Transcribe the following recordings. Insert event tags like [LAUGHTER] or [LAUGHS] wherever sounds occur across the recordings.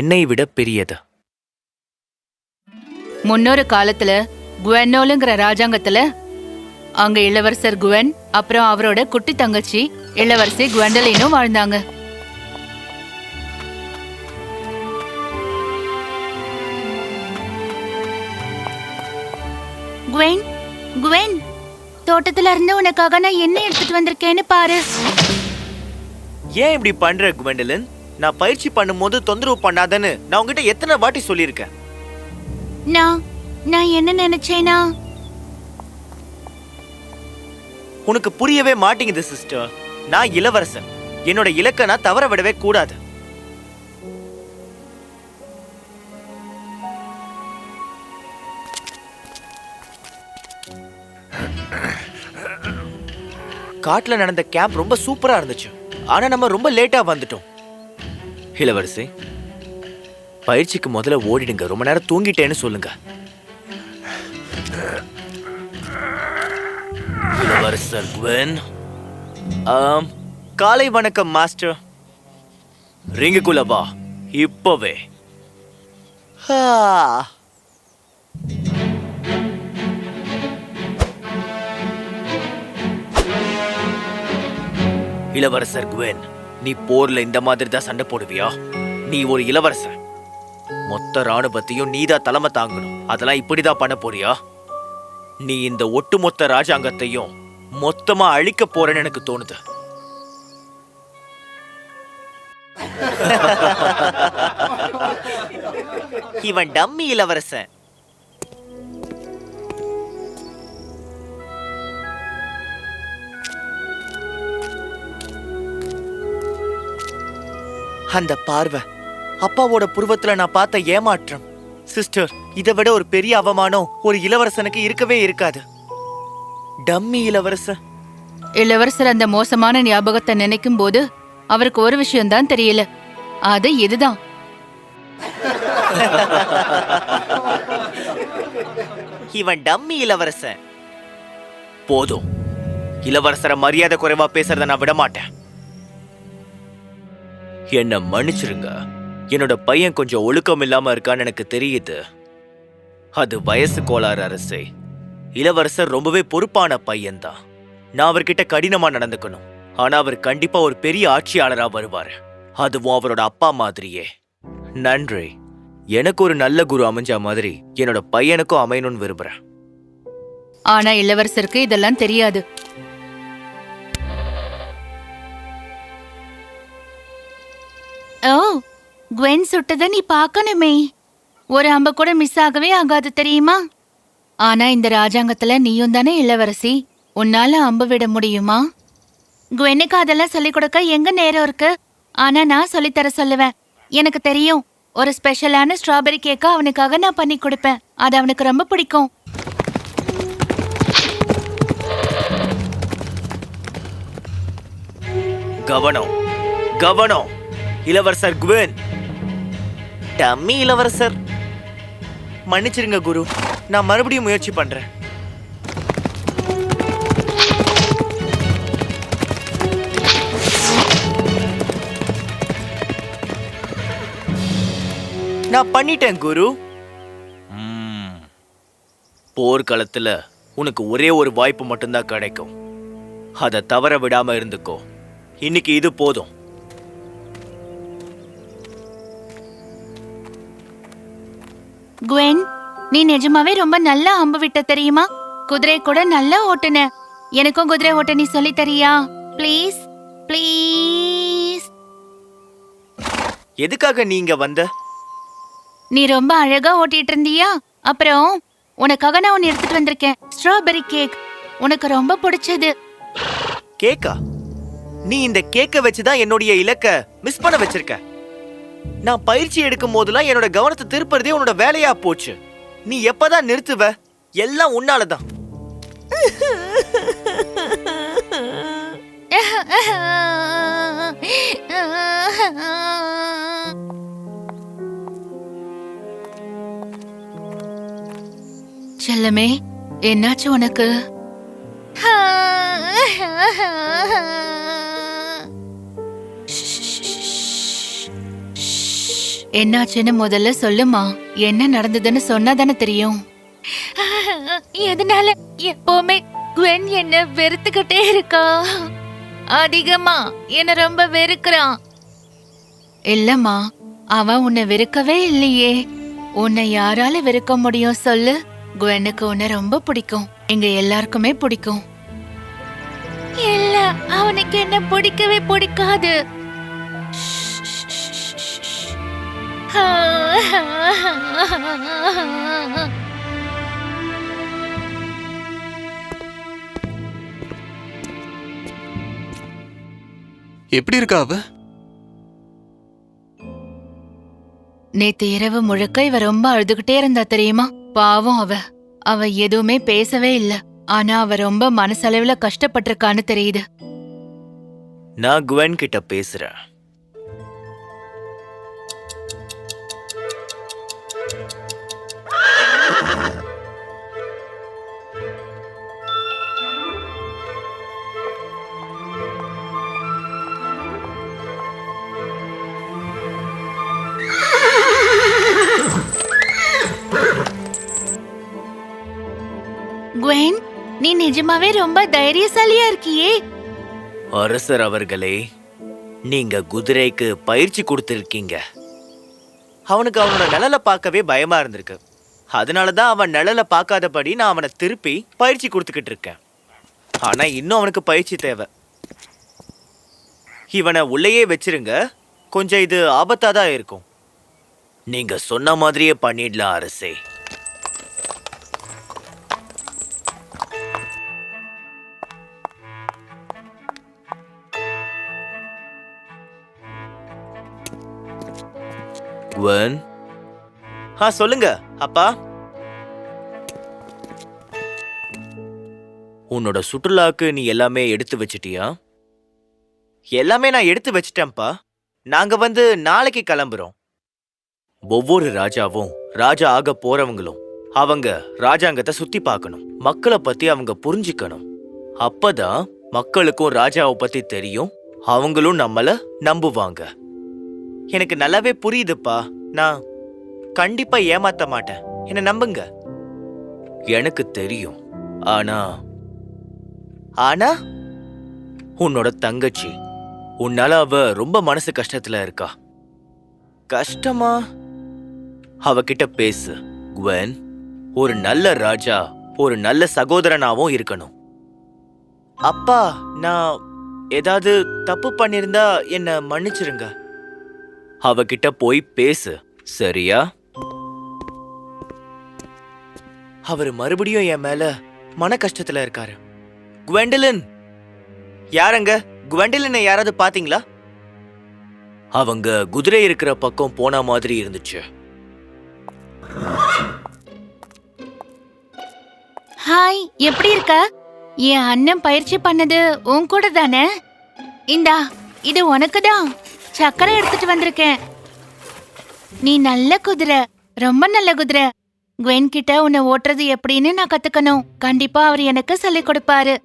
என்னை விட பெரியது. முன்னொரு காலத்துல குவென்னோலுங்கிற ராஜாங்கத்துல அங்க இளவரசர் குவென் அப்புறம் அவரோட குட்டி தங்கச்சி இளவரசி குவெண்டலினும் வாழ்ந்தாங்க. குவென் குவென் தோட்டத்துல இருந்து உனக்காக நான் என்ன எடுத்துட்டு வந்திருக்கேன்னு பாரு. ஏன் இப்படி பண்ற குவெண்டலின்? நான் பயிற்சி பண்ணும்போது தொந்தரவு பண்ணாதன்னு நான் உங்ககிட்ட எத்தனை வாட்டி சொல்லியிருக்கேன். நான் நான் என்ன நினைச்சேனா? உனக்கு புரியவே மாட்டேங்குது சிஸ்டர் நான் இளவரசன். என்னோட இலக்கை நான் தவற விடவே கூடாது. காட்டுல நடந்த கேம்ப் ரொம்ப சூப்பரா இருந்துச்சு. ஆனா நம்ம ரொம்ப லேட்டா வந்துட்டோம். இளவரசி பயிற்சிக்கு முதல்ல ஓடிடுங்க. ரொம்ப நேரம் தூங்கிட்டேன்னு சொல்லுங்க. இளவரசர் குவென் ஆம் காலை வணக்கம் மாஸ்டர். ரிங்குக்குள்ள வா இப்பவே. இளவரசர் குவென் நீ போர்ல இந்த மாதிரி தான் சண்டை போடுவியா? நீ ஒரு இளவரசன். மொத்த ராணுவத்தையும் நீதான் தலைமை தாங்கணும். அதெல்லாம் இப்படிதான் பண்ண போறியா? நீ இந்த ஒட்டுமொத்த ராஜாங்கத்தையும் மொத்தமா அழிக்க போறேன்னு எனக்கு தோணுது. [LAUGHS] இவன் டம்மி இளவரசன். அந்த பார்வை. அப்பாவோட புருவத்துல நான் பார்த்த ஏமாற்றம். சிஸ்டர் இதை விட ஒரு பெரிய அவமானம் ஒரு இளவரசனுக்கு இருக்கவே இருக்காது. டம்மி இளவரசன் இளவரசர் அந்த மோசமான ஞாபகத்தை நினைக்கும் போது அவருக்கு ஒரு விஷயம்தான் தெரியல. அது இதுதான். [LAUGHS] இவன் டம்மி இளவரசன். போதும். இளவரசரை மரியாதை குறைவா பேசுறத நான் விட மாட்டேன் என்ன மன்னிச்சிருங்க. என்னோட பையன் கொஞ்சம் ஒழுக்கம் இல்லாம இருக்கான்னு எனக்கு தெரியுது. அது வயசு கோளாறு அரசே. இளவரசர் ரொம்பவே பொறுப்பான பையன்தான். நான் அவர்கிட்ட கடினமா நடந்துக்கணும். ஆனா அவர் கண்டிப்பா ஒரு பெரிய ஆட்சியாளரா வருவார். அதுவும் அவரோட அப்பா மாதிரியே. நன்றி. எனக்கு ஒரு நல்ல குரு அமைஞ்ச மாதிரி என்னோட பையனுக்கும் அமையணும்னு விரும்புறேன். ஆனா இளவரசருக்கு இதெல்லாம் தெரியாது. ஓ குவென் சுட்டதை நீ பார்க்கணுமே. ஒரு அம்ப கூட மிஸ் ஆகவே ஆகாது தெரியுமா? ஆனா இந்த ராஜாங்கத்துல நீயும் தானே இளவரசி. உன்னால அம்பு விட முடியுமா? குவெனுக்கு அதெல்லாம் சொல்லிக் கொடுக்க எங்க நேரம் இருக்கு? ஆனா நான் சொல்லித்தர சொல்லுவேன். எனக்கு தெரியும் ஒரு ஸ்பெஷலான ஸ்ட்ராபெரி கேக்க அவனுக்காக நான் பண்ணி கொடுப்பேன். அது அவனுக்கு ரொம்ப பிடிக்கும். கவனம் கவனம். இளவரசர் குவேன் டம்மி இளவரசர். மன்னிச்சிருங்க குரு நான் மறுபடியும் முயற்சி பண்றேன். நான் பண்ணிட்டேன் குரு. போர்க்களத்துல உனக்கு ஒரே ஒரு வாய்ப்பு மட்டும்தான் கிடைக்கும். அதை தவற விடாம இருந்துக்கோ. இன்னைக்கு இது போதும். குவென் நீ நிஜமாவே ரொம்ப நல்லா அம்பு விட்ட தெரியுமா? குதிரை கூட நல்லா ஓட்டுன. எனக்கும் குதிரை ஓட்ட நீ சொல்லி தரியா? ப்ளீஸ் ப்ளீஸ் எதுக்காக நீங்க வந்த? நீ ரொம்ப அழகா ஓட்டிட்டு இருந்தியா? அப்புறம் உனக்காக நான் ஒன்னு எடுத்துட்டு வந்திருக்கேன். ஸ்ட்ராபெரி கேக் உனக்கு ரொம்ப பிடிச்சது. கேக்கா? நீ இந்த கேக்க வச்சுதான் என்னுடைய இலக்க மிஸ் பண்ண வச்சிருக்க. நான் பயிற்சி எடுக்கும் போதெல்லாம் என்னோட கவனத்தை திருப்புறதே உன்னோட வேலையா போச்சு. நீ எப்பதான் நிறுத்துவ? எல்லாம் உன்னாலதான். செல்லமே என்னாச்சு உனக்கு? என்னாச்சுன்னு முதல்ல சொல்லுமா. என்ன நடந்ததுன்னு சொன்னா தானே தெரியும். எதனால எப்பவுமே குவென் என்ன வெறுத்துக்கிட்டே இருக்கா? அதிகமா என்ன ரொம்ப வெறுக்கிறான். இல்லம்மா அவன் உன்னை வெறுக்கவே இல்லையே. உன்னை யாரால வெறுக்க முடியும் சொல்லு. குவெனுக்கு உன்னை ரொம்ப பிடிக்கும். எங்க எல்லாருக்குமே பிடிக்கும். இல்ல அவனுக்கு என்ன பிடிக்கவே பிடிக்காது. [LAUGHS] எப்படி இருக்கா அவ? நேத்து இரவு முழுக்க இவ ரொம்ப அழுதுகிட்டே இருந்தா தெரியுமா? பாவம் அவ. அவ எதுவுமே பேசவே இல்ல. ஆனா அவ ரொம்ப மனசளவுல கஷ்டப்பட்டிருக்கான்னு தெரியுது. நான் குவென் கிட்ட பேசுறேன். நிஜமாவே ரொம்ப தைரியசாலியா இருக்கியே. அரசர் அவர்களே நீங்க குதிரைக்கு பயிற்சி கொடுத்திருக்கீங்க. அவனுக்கு அவனோட நிழலை பார்க்கவே பயமா இருந்திருக்கு. அதனால தான் அவன் நிழலை பார்க்காதபடி நான் அவனை திருப்பி பயிற்சி கொடுத்துக்கிட்டு இருக்கேன். ஆனா இன்னும் அவனுக்கு பயிற்சி தேவை. இவனை உள்ளேயே வச்சிருங்க. கொஞ்சம் இது ஆபத்தா தான் இருக்கும். நீங்க சொன்ன மாதிரியே பண்ணிடலாம் அரசே. குவன் ஆ சொல்லுங்க அப்பா. உன்னோட சுற்றுலாக்கு நீ எல்லாமே எடுத்து வச்சிட்டியா? எல்லாமே நான் எடுத்து வச்சிட்டேன்ப்பா. நாங்க வந்து நாளைக்கு கிளம்புறோம். ஒவ்வொரு ராஜாவும் ராஜா ஆக போறவங்களும் அவங்க ராஜாங்கத்தை சுத்தி பார்க்கணும். மக்களை பத்தி அவங்க புரிஞ்சுக்கணும். அப்பதான் மக்களுக்கும் ராஜாவை பத்தி தெரியும். அவங்களும் நம்மள நம்புவாங்க. எனக்கு நல்லாவே புரியுதுப்பா. நான் கண்டிப்பா ஏமாத்த மாட்டேன். என்ன நம்புங்க. எனக்கு தெரியும். ஆனா ஆனா? உன்னோட தங்கச்சி உன்னால அவ ரொம்ப மனசு கஷ்டத்துல இருக்கா. கஷ்டமா? அவகிட்ட பேசு. குவென் ஒரு நல்ல ராஜா ஒரு நல்ல சகோதரனாவும் இருக்கணும். அப்பா நான் ஏதாவது தப்பு பண்ணிருந்தா என்ன மன்னிச்சிருங்க. அவகிட்ட போய் பேசு சரியா? அவர் மறுபடியும் என் மேல மன கஷ்டத்துல இருக்காரு. குவெண்டலின்! யாரங்க? குவெண்டலினை யாராவது பாத்தீங்களா? அவங்க குதிரை இருக்கிற பக்கம் போன மாதிரி இருந்துச்சு. ஹாய் எப்படி இருக்க? என் அண்ணன் பயிற்சி பண்ணது உன் கூட தானே? இந்தா இது உனக்கு தான் சக்கரை எடுத்துட்டு வந்திருக்கேன். நீ நல்ல குதிரை ரொம்ப நல்ல குதிரை. குவென் கிட்ட உன்னை ஓட்டுறது எப்படின்னு நான் கத்துக்கணும். கண்டிப்பா அவர் எனக்கு சொல்லிக் கொடுப்பாரு.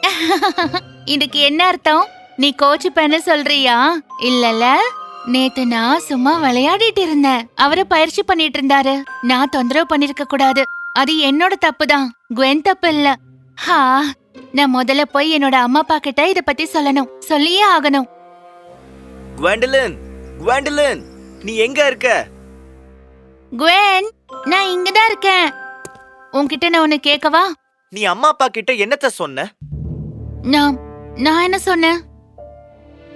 [LAUGHS] இதுக்கு என்ன அர்த்தம்? நீ கோச்சுப்பேன்னு சொல்றியா? இல்லல நேத்து நான் சும்மா விளையாடிட்டு இருந்தேன். அவரு பயிற்சி பண்ணிட்டு இருந்தாரு. நான் தொந்தரவு பண்ணிருக்க கூடாது. அது என்னோட தப்பு தான் குவென் தப்பு இல்ல. ஹா நான் முதல்ல போய் என்னோட அம்மா அப்பா கிட்ட இத பத்தி சொல்லணும். சொல்லியே ஆகணும். குவெண்டலின் குவெண்டலின் நீ எங்க இருக்க? குவென் நான் இங்கதான் இருக்கேன். உன்கிட்ட நான் ஒன்னு கேட்கவா? நீ அம்மா அப்பா கிட்ட என்னத்த சொன்ன? நான் நான் என்ன சொன்னேன்?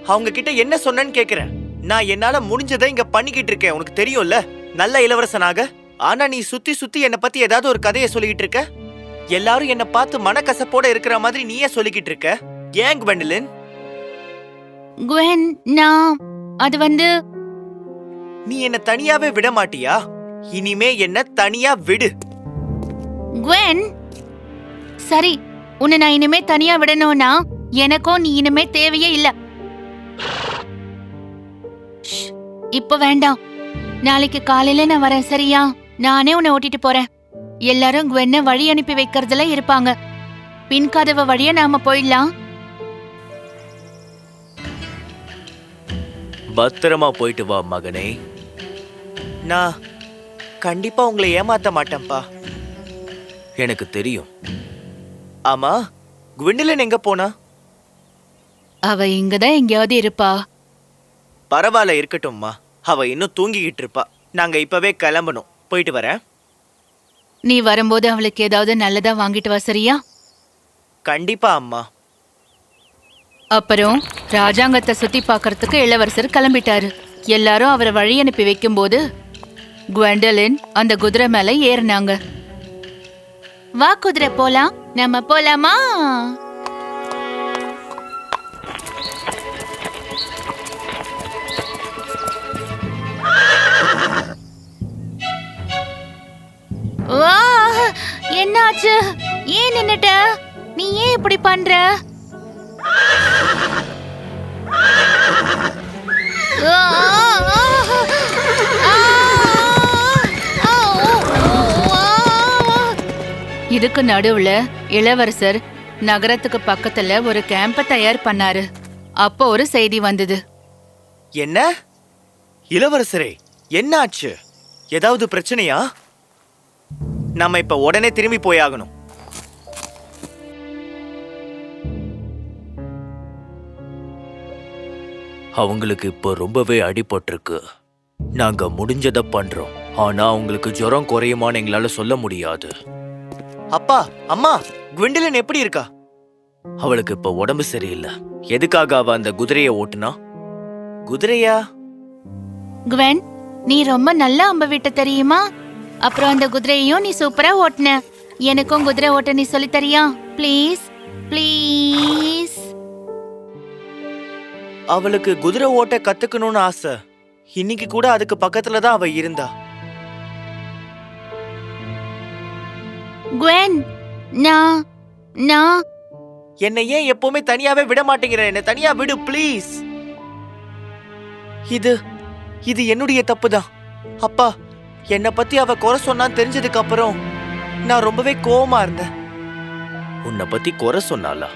அவங்க கிட்ட என்ன சொன்னேன்னு கேக்குறேன். நான் என்னால முடிஞ்சதை இங்க பண்ணிக்கிட்டு இருக்கேன். உனக்கு தெரியும்ல நல்ல இளவரசனாக. ஆனா நீ சுத்தி சுத்தி என்ன பத்தி ஏதாவது ஒரு கதையை சொல்லிக்கிட்டு இருக்க? எல்லாரும் என்ன பார்த்து மனக்கசப்போட இருக்கிற மாதிரி நீயே சொல்லிக்கிட்டு இருக்க? ஏன் குவெண்டலின் குவென் நான் அது வந்து நீ என்ன தனியாவே விட மாட்டியா? இனிமே என்ன தனியா விடு. குவென் சரி உன்னை நான் இனிமே தனியா விடணும்னா எனக்கும் நீ இனிமே தேவையே இல்ல. இப்ப வேண்டாம். நாளைக்கு காலையில நான் வரேன் சரியா? நானே உன்னை ஓட்டிட்டு போறேன். எல்லாரும் குவென்ன வழி அனுப்பி வைக்கிறதுல இருப்பாங்க. பின்கதவு வழியா நாம போயிடலாம். பத்திரமா போயிட்டு வா மகனே. நான் கண்டிப்பா உங்களை ஏமாத்த மாட்டேன்ப்பா. எனக்கு தெரியும். ஆமா குவிண்டலன் எங்க போனா? அவ இங்கதான் எங்கேயாவது இருப்பா. பரவாயில்ல இருக்கட்டும்மா. அவ இன்னும் தூங்கிக்கிட்டு இருப்பா. நாங்க இப்பவே கிளம்பணும். போயிட்டு வரேன். நீ வரும்போது அவளுக்கு ஏதாவது நல்லதா வாங்கிட்டு வா சரியா? கண்டிப்பா அம்மா. அப்புறம் ராஜாங்கத்தை சுத்தி பார்க்கறதுக்கு இளவரசர் கிளம்பிட்டாரு. எல்லாரும் அவரை வழி அனுப்பி வைக்கும்போது குவெண்டலின் அந்த குதிரை மேல ஏறினாங்க. வா குதிரை போலாம். நம்ம போலாமா? வா என்னாச்சு? ஏன் நின்னுட்ட? நீ ஏன் இப்படி பண்ற? இதுக்கு நடுவுல இளவரசர் நகரத்துக்கு பக்கத்துல ஒரு கேம்ப தயார் பண்ணாரு. அப்போ ஒரு செய்தி வந்தது. என்ன? இளவரசரே என்னாச்சு? ஏதாவது பிரச்சனையா? நம்ம இப்ப உடனே திரும்பி போயாகணும் அவங்களுக்கு இப்போ ரொம்பவே அடிபட்டிருக்கு. நாங்க முடிஞ்சத பண்றோம். ஆனா அவங்களுக்கு ஜுரம் குறையுமான்னு எங்களால சொல்ல முடியாது. அப்பா அம்மா குவிண்டலன் எப்படி இருக்கா? அவளுக்கு இப்ப உடம்பு சரியில்லை. எதுக்காக அவ அந்த குதிரையை ஓட்டுனா? குதிரையா? குவென் நீ ரொம்ப நல்லா அம்ப விட்ட தெரியுமா? அப்புறம் அந்த குதிரையையும் நீ சூப்பரா ஓட்டுன. எனக்கும் குதிரை ஓட்ட நீ சொல்லி தரியா? ப்ளீஸ் ப்ளீஸ் அவளுக்கு குதிரை ஓட்ட கத்துக்கணும்னு ஆசை. இன்னைக்கு கூட அதுக்கு பக்கத்துல தான் அவ இருந்தா. குவென் நான் நான் என்னை ஏன் எப்பவுமே தனியாவே விட மாட்டேங்கிற? என்ன தனியா விடு ப்ளீஸ் இது இது என்னுடைய தப்பு தான் அப்பா என்னை பத்தி அவ குறை சொன்னான்னு தெரிஞ்சதுக்கு அப்புறம் நான் ரொம்பவே கோவமா இருந்தேன். உன்னை பத்தி குறை சொன்னாளா?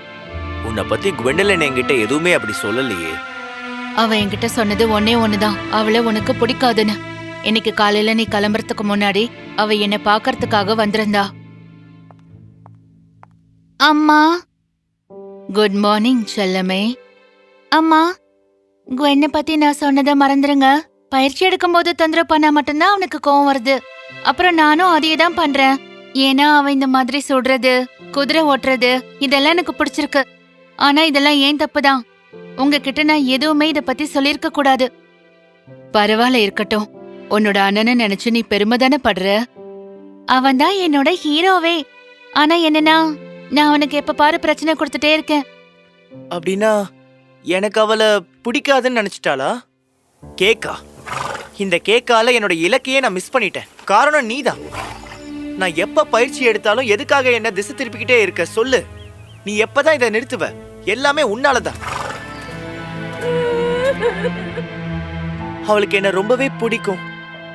உன்னை பத்தி குவெண்டலன் என்கிட்ட எதுவுமே அப்படி சொல்லலையே. அவ என்கிட்ட சொன்னது ஒன்னே ஒண்ணுதான். அவளை உனக்கு பிடிக்காதுன்னு. இன்னைக்கு காலையில நீ கிளம்புறதுக்கு முன்னாடி அவ என்னை பார்க்கறதுக்காக வந்திருந்தா. அம்மா. குட் மார்னிங் செல்லமே. அம்மா குவென்னை பத்தி நான் சொன்னதை மறந்துருங்க. பயிற்சி எடுக்கும்போது தொந்தரவு பண்ணா மட்டும்தான் அவனுக்கு கோவம் வருது. அப்புறம் நானும் அதையே தான் பண்றேன். ஏன்னா அவன் இந்த மாதிரி சுடுறது குதிரை ஓட்டுறது இதெல்லாம் எனக்கு பிடிச்சிருக்கு. ஆனா இதெல்லாம் ஏன் தப்பு தான் உங்ககிட்ட நான் எதுவுமே இத பத்தி சொல்லிருக்க கூடாது. பரவாயில்ல இருக்கட்டும். உன்னோட அண்ணனை நினைச்சு நீ பெருமை தானே படுற? அவன் தான் என்னோட ஹீரோவே. ஆனா என்னன்னா நான் அவனுக்கு எப்ப பாரு பிரச்சனை கொடுத்துட்டே இருக்கேன். அப்படின்னா எனக்கு அவளை பிடிக்காதுன்னு நினைச்சிட்டாளா? கேக்கா. இந்த கேக்கால என்னோட இலக்கையே நான் மிஸ் பண்ணிட்டேன். காரணம் நீதான். நான் எப்ப பயிற்சி எடுத்தாலும் எதுக்காக என்ன திசை திருப்பிக்கிட்டே இருக்க சொல்லு. நீ எப்பதான் இதை நிறுத்துவ? எல்லாமே உன்னாலதான். அவளுக்கு என்ன ரொம்பவே பிடிக்கும்.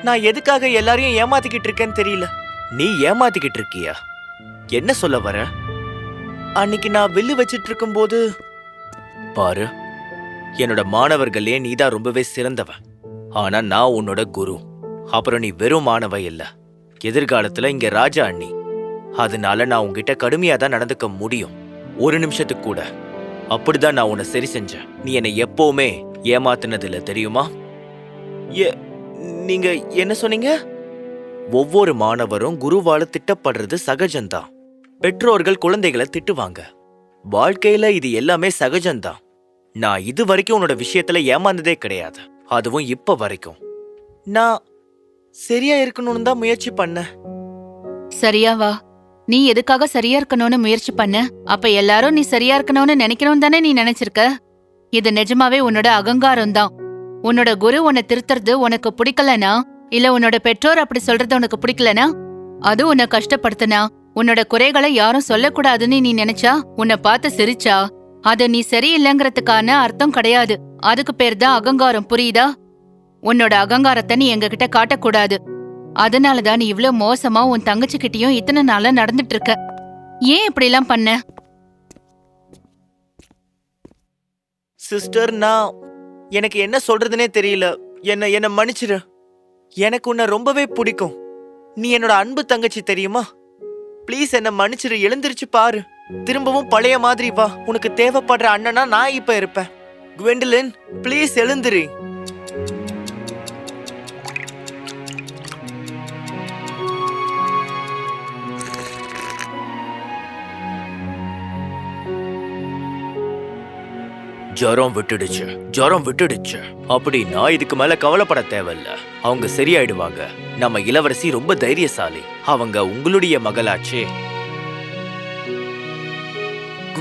நான் எதுக்காக எல்லாரையும் ஏமாத்திக்கிட்டு இருக்கேன்னு தெரியல. நீ ஏமாத்திக்கிட்டு இருக்கியா? என்ன சொல்ல வர? அன்னைக்கு நான் வில்லு வச்சிட்டு இருக்கும்போது பாரு என்னோட மாணவர்களே நீதான் ரொம்பவே சிறந்தவ. ஆனா நான் உன்னோட குரு. அப்புறம் நீ வெறும் மாணவ இல்ல. எதிர்காலத்துல இங்க ராஜா அண்ணி. அதனால நான் உங்ககிட்ட கடுமையா தான் நடந்துக்க முடியும். ஒரு நிமிஷத்துக்கு கூட. அப்படிதான் நான் உன்னை சரி செஞ்சேன். நீ என்னை எப்பவுமே ஏமாத்துனது இல்ல தெரியுமா? ஏ நீங்க என்ன சொன்னீங்க? ஒவ்வொரு மாணவரும் குருவால திட்டப்படுறது சகஜம்தான். பெற்றோர்கள் குழந்தைகளை திட்டுவாங்க. வாழ்க்கையில இது எல்லாமே சகஜம்தான். நான் இது வரைக்கும் உன்னோட விஷயத்துல ஏமாந்ததே கிடையாது. அதுவும் இப்ப வரைக்கும். நான் சரியா இருக்கணும்னு தான் முயற்சி பண்ணேன். சரியா வா. நீ எதுக்காக சரியா இருக்கணும்னு முயற்சி பண்ண? அப்ப எல்லாரும் நீ சரியா இருக்கணும்னு நினைக்கணும் தானே நீ நினைச்சிருக்க? இது நிஜமாவே உன்னோட அகங்காரம் தான். உன்னோட குரு உன்னை திருத்துறது உனக்கு பிடிக்கலனா? இல்ல உன்னோட பெற்றோர் அப்படி சொல்றது உனக்கு பிடிக்கலனா? அது உன்னை கஷ்டப்படுத்தினா? உன்னோட குறைகளை யாரும் சொல்லக்கூடாதுன்னு நீ நினைச்சா? உன்னை பார்த்து சிரிச்சா? அது நீ சரியில்லைங்கிறதுக்கான அர்த்தம் கிடையாது. அதுக்கு பேர் தான் அகங்காரம் புரியுதா? உன்னோட அகங்காரத்தை நீ எங்ககிட்ட காட்டக்கூடாது. அதனாலதான் நீ இவ்ளோ மோசமா உன் தங்கச்சி கிட்டயும் இத்தனை நாளா நடந்துட்டு இருக்க ஏன் இப்படிலாம் பண்ண? சிஸ்டர் நான் எனக்கு என்ன சொல்றதுனே தெரியல. என்ன என்ன மன்னிச்சிரு. எனக்கு உன்னை ரொம்பவே பிடிக்கும். நீ என்னோட அன்பு தங்கச்சி தெரியுமா? ப்ளீஸ் என்ன மன்னிச்சிரு. எழுந்திருச்சு பாரு. திரும்பவும் பழைய மாதிரி வா. உனக்கு தேவைப்படுற அண்ணனா நான் இப்ப இருப்பேன். குவெண்டலின் ப்ளீஸ் எழுந்திரி. ஜுரம் விட்டுடுச்சு. ஜுரம் விட்டுடுச்சு. அப்படின்னா இதுக்கு மேல கவலைப்பட தேவையில்ல. அவங்க சரியாயிடுவாங்க. நம்ம இளவரசி ரொம்ப தைரியசாலி. அவங்க உங்களுடைய மகளாச்சே.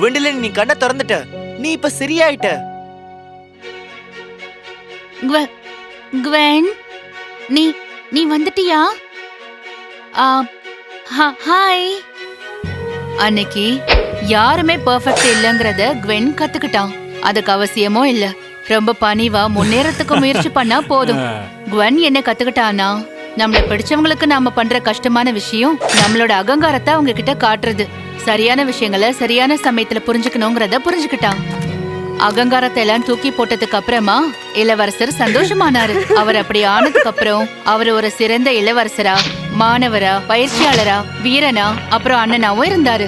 குவெண்டலின் நீ கண்ணை திறந்துட்ட. நீ இப்ப சரியாயிட்ட. குவ- குவென் நீ நீ வந்துட்டியா? ஆ, ஹா- ஹாய். அன்னைக்கு யாருமே பெர்ஃபெக்ட் இல்லைங்கிறத குவென் கத்துக்கிட்டான். அதுக்கு அவசியமும் இல்ல. ரொம்ப பணிவா முன்னேறத்துக்கு முயற்சி பண்ணா போதும். [LAUGHS] குவென் என்ன கத்துக்கிட்டானா நம்மள பிடிச்சவங்களுக்கு நாம பண்ற கஷ்டமான விஷயம் நம்மளோட அகங்காரத்தை அவங்க கிட்ட காட்டுறது. சரியான விஷயங்களை சரியான சமயத்துல புரிஞ்சுக்கணுங்கிறத புரிஞ்சுக்கிட்டான். அகங்காரத்தை எல்லாம் தூக்கி போட்டதுக்கு அப்புறமா இளவரசர் சந்தோஷமானாரு. அவர் அப்படி ஆனதுக்கு அப்புறம் அவர் ஒரு சிறந்த இளவரசரா மாணவரா பயிற்சியாளரா வீரனா அப்புறம் அண்ணனாவும் இருந்தாரு.